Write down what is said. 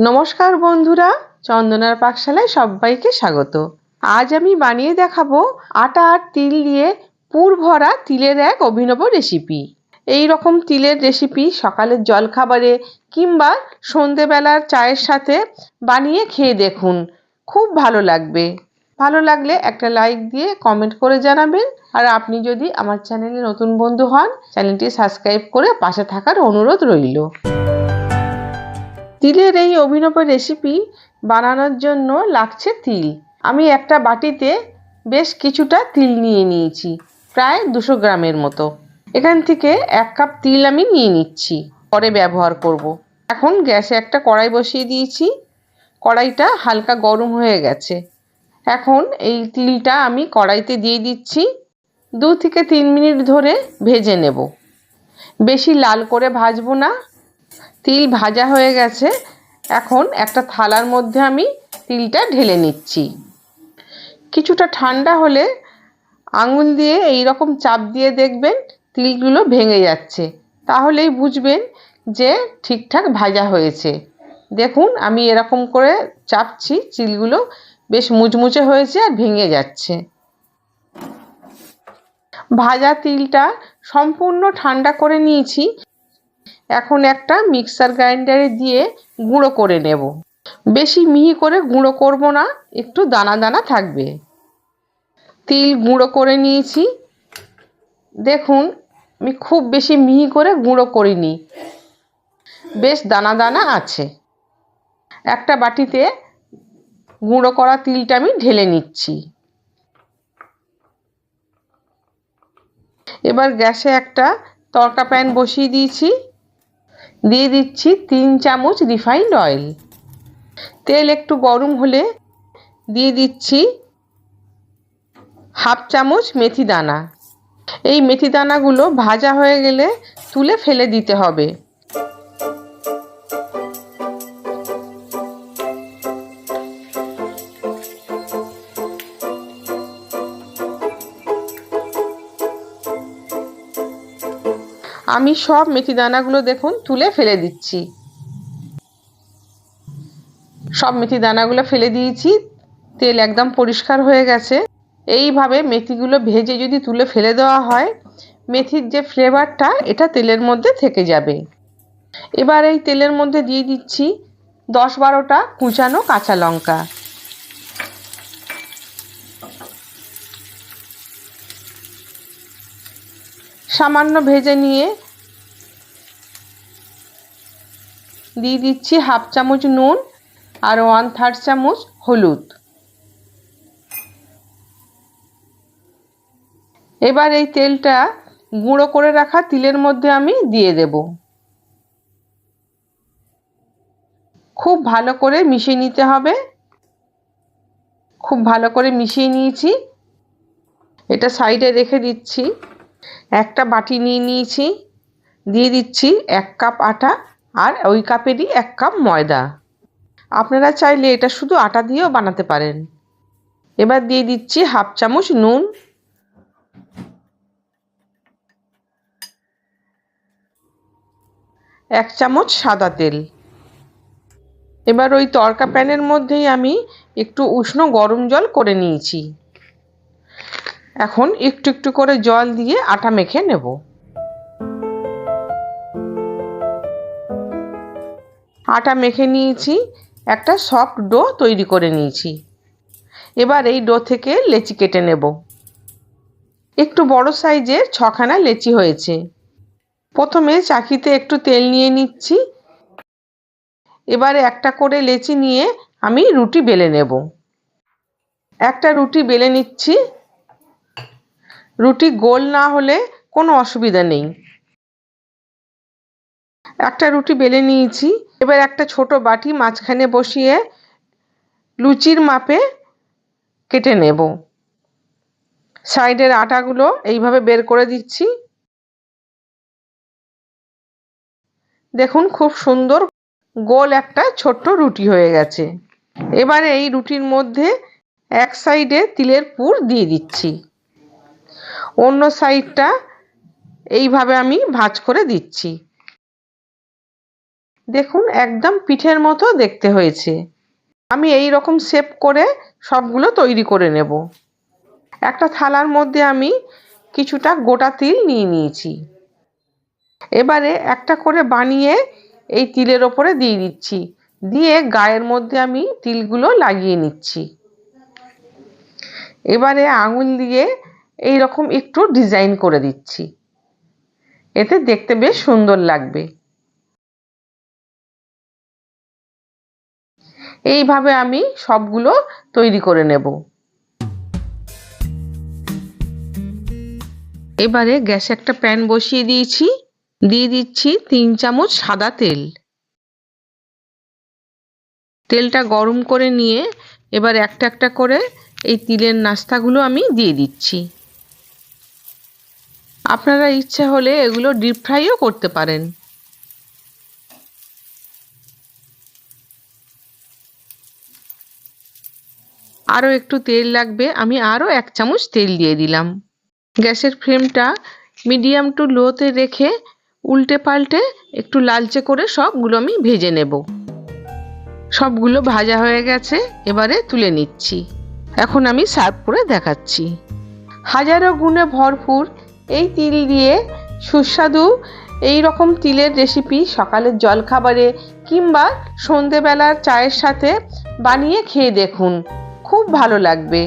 নমস্কার বন্ধুরা, চন্দনার পাকশালায় সবাইকে স্বাগত। আজ আমি বানিয়ে দেখাবো আটা আর তিল দিয়ে পুর ভরা তিলের এক অভিনব রেসিপি এই রকম তিলের রেসিপি সকালের জলখাবারে কিংবা সন্ধেবেলার চায়ের সাথে বানিয়ে খেয়ে দেখুন। খুব ভালো লাগবে। ভালো লাগলে একটা লাইক দিয়ে কমেন্ট করে জানাবেন। আর আপনি যদি আমার চ্যানেলে নতুন বন্ধু হন চ্যানেলটি সাবস্ক্রাইব করে পাশে থাকার অনুরোধ রইল। তিলের এই অভিনব রেসিপি বানানোর জন্য লাগছে তিল। আমি একটা বাটিতে বেশ কিছুটা তিল নিয়ে নিয়েছি, প্রায় দুশো গ্রামের মতো। এখান থেকে এক কাপ তিল আমি নিয়ে নিচ্ছি, পরে ব্যবহার করব। এখন গ্যাসে একটা কড়াই বসিয়ে দিয়েছি, কড়াইটা হালকা গরম হয়ে গেছে। এখন এই তিলটা আমি কড়াইতে দিয়ে দিচ্ছি, দু থেকে তিন মিনিট ধরে ভেজে নেব। বেশি লাল করে ভাজবো না তিল ভাজা হয়ে গেছে। এখন একটা থালার মধ্যে আমি তিলটা ঢেলে নিচ্ছি। কিছুটা ঠান্ডা হলে আঙুল দিয়ে এই রকম চাপ দিয়ে দেখবেন তিলগুলো ভেঙে যাচ্ছে। তাহলেই বুঝবেন যে ঠিকঠাক ভাজা হয়েছে। দেখুন, আমি এরকম করে চাপছি চিলগুলো বেশ মুচমুচে হয়েছে আর ভেঙে যাচ্ছে। ভাজা তিলটা সম্পূর্ণ ঠান্ডা করে নিয়েছি। এখন একটা মিক্সার গ্রাইন্ডারে দিয়ে গুঁড়ো করে নেব। বেশি মিহি করে গুঁড়ো করব না, একটু দানা দানা থাকবে। তিল গুঁড়ো করে নিয়েছি। দেখুন, আমি খুব বেশি মিহি করে গুঁড়ো করিনি। বেশ দানা দানা আছে। একটা বাটিতে গুঁড়ো করা তিলটা আমি ঢেলে নিচ্ছি। এবার গ্যাসে একটা তরকা প্যান বসিয়ে দিয়েছি। দিয়ে দিচ্ছি তিন চামচ রিফাইন্ড অয়েল তেল একটু গরম হলে দিয়ে দিচ্ছি হাফ চামচ মেথি দানা। এই মেথি দানাগুলো ভাজা হয়ে গেলে তুলে ফেলে দিতে হবে। আমি সব মেথি দানাগুলো দেখুন তুলে ফেলে দিচ্ছি। সব মেথি দানাগুলো ফেলে দিয়েছি, তেল একদম পরিষ্কার হয়ে গেছে। এইভাবে মেথিগুলো ভেজে যদি তুলে ফেলে দেওয়া হয়, মেথির যে ফ্লেভারটা, এটা তেলের মধ্যে থেকে যাবে। এবার এই তেলের মধ্যে দিয়ে দিচ্ছি দশ বারোটা কুচানো কাঁচা লঙ্কা। সামান্য ভেজে নিয়ে দিয়ে দিচ্ছি হাফ চামচ নুন আর ওয়ান থার্ড চামচ হলুদ। এবার এই তেলটা গুঁড়ো করে রাখা তিলের মধ্যে আমি দিয়ে দেব। খুব ভালো করে মিশিয়ে নিতে হবে। খুব ভালো করে মিশিয়ে নিয়েছি। এটা সাইডে রেখে দিচ্ছি। একটা বাটি নিয়ে নিয়েছি, দিয়ে দিচ্ছি এক কাপ আটা আর ওই কাপেরই এক কাপ ময়দা। আপনারা চাইলে এটা শুধু আটা দিয়েও বানাতে পারেন। এবার দিয়ে দিচ্ছি হাফ চামচ নুন। এক চামচ সাদা তেল। এবার ওই তরকা প্যানের মধ্যেই আমি একটু উষ্ণ গরম জল করে নিয়েছি। এখন একটু একটু করে জল দিয়ে আটা মেখে নেব। আটা মেখে নিয়েছি, একটা সফট ডো তৈরি করে নিয়েছি। এবার এই ডো থেকে লেচি কেটে নেব। একটু বড় সাইজের ছখানা লেচি হয়েছে। প্রথমে চাকিতে একটু তেল নিয়ে নিচ্ছি। এবারে একটা করে লেচি নিয়ে আমি রুটি বেলে নেব। একটা রুটি বেলে নিচ্ছি। রুটি গোল না হলে কোনো অসুবিধা নেই। একটা রুটি বেলে নিয়েছি, এবার একটা ছোট বাটি মাঝখানে বসিয়ে লুচির মাপে কেটে নেব। সাইডের আটাগুলো এইভাবে বের করে দিচ্ছি। দেখুন খুব সুন্দর গোল একটা ছোট্ট রুটি হয়ে গেছে। এবারে এই রুটির মধ্যে এক সাইডে তিলের পুর দিয়ে দিচ্ছি। অন্য সাইডটা এইভাবে আমি ভাঁজ করে দিচ্ছি। দেখুন, একদম পিঠের মতো দেখতে হয়েছে। আমি এই রকম শেপ করে সবগুলো তৈরি করে নেব। একটা থালার মধ্যে আমি কিছুটা গোটা তিল নিয়ে নিয়েছি। এবারে একটা করে বানিয়ে এই তিলের ওপরে দিয়ে দিচ্ছি। দিয়ে গায়ের মধ্যে আমি তিলগুলো লাগিয়ে নিচ্ছি। এবারে আঙুল দিয়ে এই রকম একটু ডিজাইন করে দিচ্ছি। এতে দেখতে বেশ সুন্দর লাগবে। এইভাবে আমি সবগুলো তৈরি করে নেব। এবারে গ্যাসে একটা প্যান বসিয়ে দিয়েছি। দিয়ে দিচ্ছি তিন চামচ সাদা তেল। তেলটা গরম করে নিয়ে এবার একটা একটা করে এই তিলের নাস্তাগুলো আমি দিয়ে দিচ্ছি। আপনারা ইচ্ছা হলে এগুলো ডিপ ফ্রাইও করতে পারেন। আরও একটু তেল লাগবে, আমি আরও এক চামচ তেল দিয়ে দিলাম। গ্যাসের ফ্লেমটা মিডিয়াম টু লোতে রেখে উল্টে পাল্টে একটু লালচে করে সবগুলো আমি ভেজে নেব। সবগুলো ভাজা হয়ে গেছে, এবারে তুলে নিচ্ছি। এখন আমি সার্ভ করে দেখাচ্ছি। হাজারো গুণে ভরপুর এই তিল দিয়ে সুস্বাদু এই রকম তিলের রেসিপি সকালের জলখাবারে কিংবা সন্ধেবেলার চায়ের সাথে বানিয়ে খেয়ে দেখুন। খুব ভালো লাগবে।